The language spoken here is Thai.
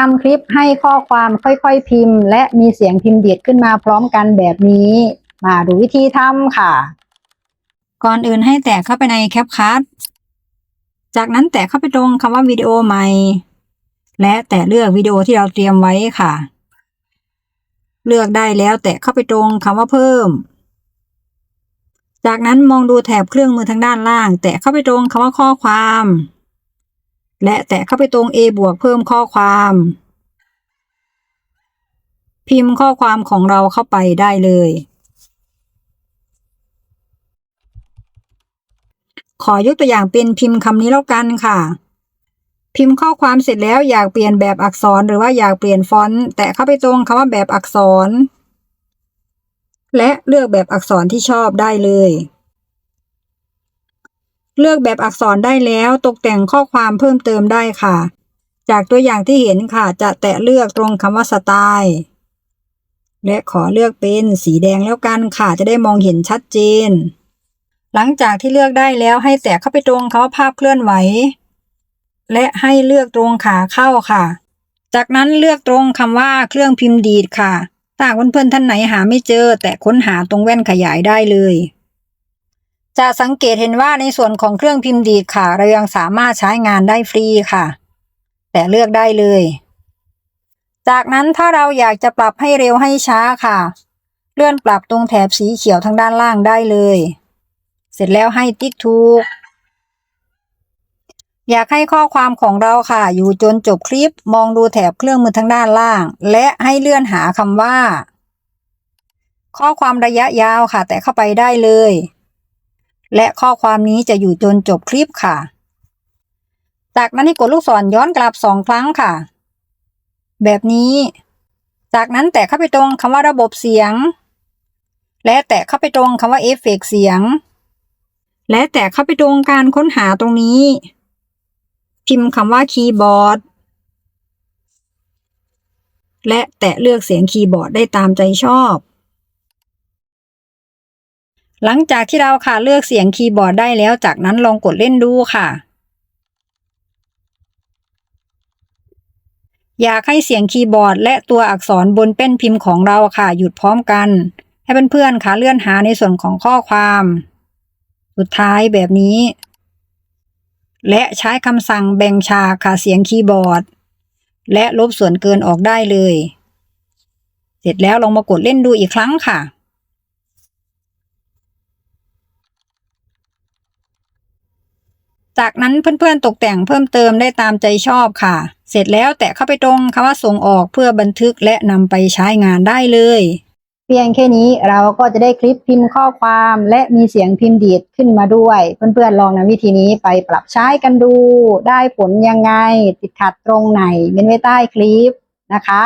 ทำคลิปให้ข้อความค่อยๆพิมพ์ และมีเสียงพิมพ์เดีดขึ้นมาพร้อมกันแบบนี้ มาดูวิธีทำค่ะ ก่อนอื่นให้แตะเข้าไปในแคปคัทจากนั้นแตะเข้าไปตรงคำว่าวิดีโอใหม่ และแตะเลือกวิดีโอที่เราเตรียมไว้ค่ะ เลือกได้แล้วแตะเข้าไปตรงคำว่าเพิ่ม จากนั้นมองดูแถบเครื่องมือทางด้านล่าง แตะเข้าไปตรงคำว่าข้อความ และแตะเข้าไปตรง A บวกเพิ่มข้อความ พิมพ์ข้อความของเราเข้าไปได้เลย ขอยกตัวอย่างเป็นพิมพ์คำนี้แล้วกันค่ะ พิมพ์ข้อความเสร็จแล้วอยากเปลี่ยนแบบอักษรหรือว่าอยากเปลี่ยนฟอนต์แตะเข้าไปตรงคำว่าแบบอักษร และเลือกแบบอักษรที่ชอบได้เลย เลือกแบบอักษรได้แล้วตกแต่งข้อความเพิ่มเติมได้ค่ะ จากตัวอย่างที่เห็นค่ะ จะแตะเลือกตรงคำว่าสไตล์และขอเลือกเป็นสีแดงแล้วกันค่ะ จะได้มองเห็นชัดเจน หลังจากที่เลือกได้แล้วให้แตะเข้าไปตรงคำว่าภาพเคลื่อนไหว และให้เลือกตรงขาเข้าค่ะ จากนั้นเลือกตรงคำว่าเครื่องพิมพ์ดีดค่ะถ้าเพื่อนๆท่านไหนหาไม่เจอ แต่ค้นหาตรงแว่นขยายได้เลย จะสังเกตเห็นว่าในส่วนของเครื่องพิมพ์ดีดค่ะ เรายังสามารถใช้งานได้ฟรีค่ะ แต่เลือกได้เลย จากนั้นถ้าเราอยากจะปรับให้เร็วให้ช้าค่ะ เลื่อนปรับตรงแถบสีเขียวทางด้านล่างได้เลย เสร็จแล้วให้ติ๊กถูก อยากให้ข้อความของเราค่ะ อยู่จนจบคลิปมองดูแถบเครื่องมือทางด้านล่าง และให้เลื่อนหาคำว่า ข้อความระยะยาวค่ะ แต่เข้าไปได้เลย และข้อความนี้จะอยู่จนจบคลิปค่ะ จากนั้นให้กดลูกศรย้อนกลับสองครั้งค่ะ แบบนี้ จากนั้นแตะเข้าไปตรงคำว่าระบบเสียง และแตะเข้าไปตรงคำว่าเอฟเฟกต์เสียง และแตะเข้าไปตรงการค้นหาตรงนี้ พิมพ์คำว่าคีย์บอร์ดและแตะเลือกเสียงคีย์บอร์ดได้ตามใจชอบ หลังจากที่เราค่ะเลือกเสียงคีย์บอร์ดได้แล้วจากนั้นลองกดเล่นดูค่ะ อยากให้เสียงคีย์บอร์ด และตัวอักษรบนแป้นพิมพ์ของเราค่ะ หยุดพร้อมกัน ให้เพื่อนๆค่ะเลื่อนหาในส่วนของข้อความ สุดท้ายแบบนี้ และใช้คำสั่งแบ่งฉากค่ะเสียงคีย์บอร์ด และลบส่วนเกินออกได้เลย เสร็จแล้วลองมากดเล่นดูอีกครั้งค่ะ จากนั้นเพื่อนๆตกแต่งเพิ่มเติมได้ตามใจชอบค่ะ เสร็จแล้วแตะเข้าไปตรงคำว่าส่งออกเพื่อบันทึกและนำไปใช้งานได้เลย เพียงแค่นี้เราก็จะได้คลิปพิมพ์ข้อความและมีเสียงพิมพ์ดีดขึ้นมาด้วย เพื่อนๆลองนำวิธีนี้ไปปรับใช้กันดู ได้ผลยังไง ติดขัดตรงไหนเม้นไว้ใต้คลิปนะคะ